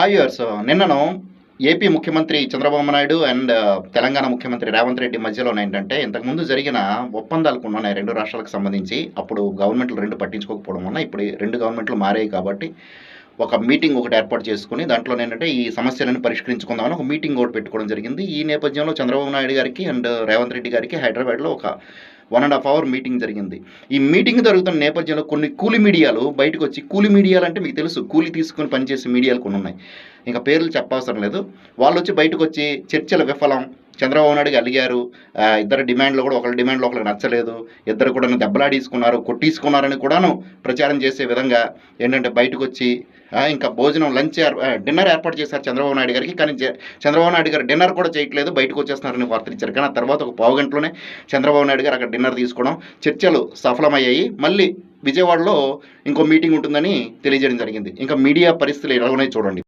Hi yours నిన్నను AP ముఖ్యమంత్రి Chandrababu Naidu and uh, Telangana ముఖ్యమంత్రి రేవంత్ రెడ్డి మధ్యలో ఏంటంటే ఇంతకుముందు జరిగిన ఒప్పందాలకు ఉన్నాయి రెండు రాష్ట్రాలకు సంబంధించి. అప్పుడు గవర్నమెంట్లు రెండు పట్టించుకోకపోవడం వల్ల ఇప్పుడు రెండు గవర్నమెంట్లు మారాయి కాబట్టి ఒక మీటింగ్ ఒకటి ఏర్పాటు చేసుకుని దాంట్లో ఏంటంటే ఈ సమస్యలను పరిష్కరించుకుందామని ఒక మీటింగ్ ఒకటి పెట్టుకోవడం జరిగింది. ఈ నేపథ్యంలో చంద్రబాబు నాయుడు గారికి అండ్ రేవంత్ రెడ్డి గారికి హైదరాబాద్లో ఒక one and half hour meeting జరిగింది. ఈ మీటింగ్ జరుగుతున్న నేపథ్యంలో కొన్ని కూలి మీడియాలు బయటకు వచ్చి కూలి మీడియాలు అంటే మీకు తెలుసు కూలి తీసుకొని పనిచేసే మీడియాలు కొన్ని ఉన్నాయి. ఇంకా పేర్లు చెప్పవసరం లేదు. వాళ్ళు వచ్చి బయటకు వచ్చి చర్చల విఫలం. చంద్రబాబు నాయుడు అలిగారు. ఇద్దరు డిమాండ్లు కూడా ఒకరి డిమాండ్లు ఒకరికి నచ్చలేదు. ఇద్దరు కూడా దెబ్బలాడీసుకున్నారు కొట్టీసుకున్నారని కూడాను ప్రచారం చేసే విధంగా ఏంటంటే బయటకు వచ్చి ఇంకా భోజనం లంచ్ డిన్నర్ ఏర్పాటు చేశారు చంద్రబాబు నాయుడు గారికి. కానీ చంద్రబాబు నాయుడు గారు డిన్నర్ కూడా చేయట్లేదు బయటకు వచ్చేస్తున్నారని వార్తలు ఇచ్చారు కానీ ఆ తర్వాత ఒక పావు గంటలోనే చంద్రబాబు నాయుడు గారు అక్కడ డిన్నర్ తీసుకోవడం చర్చలు సఫలమయ్యాయి. మళ్ళీ విజయవాడలో ఇంకో మీటింగ్ ఉంటుందని తెలియజేయడం జరిగింది. ఇంకా మీడియా పరిస్థితులు ఎలా చూడండి.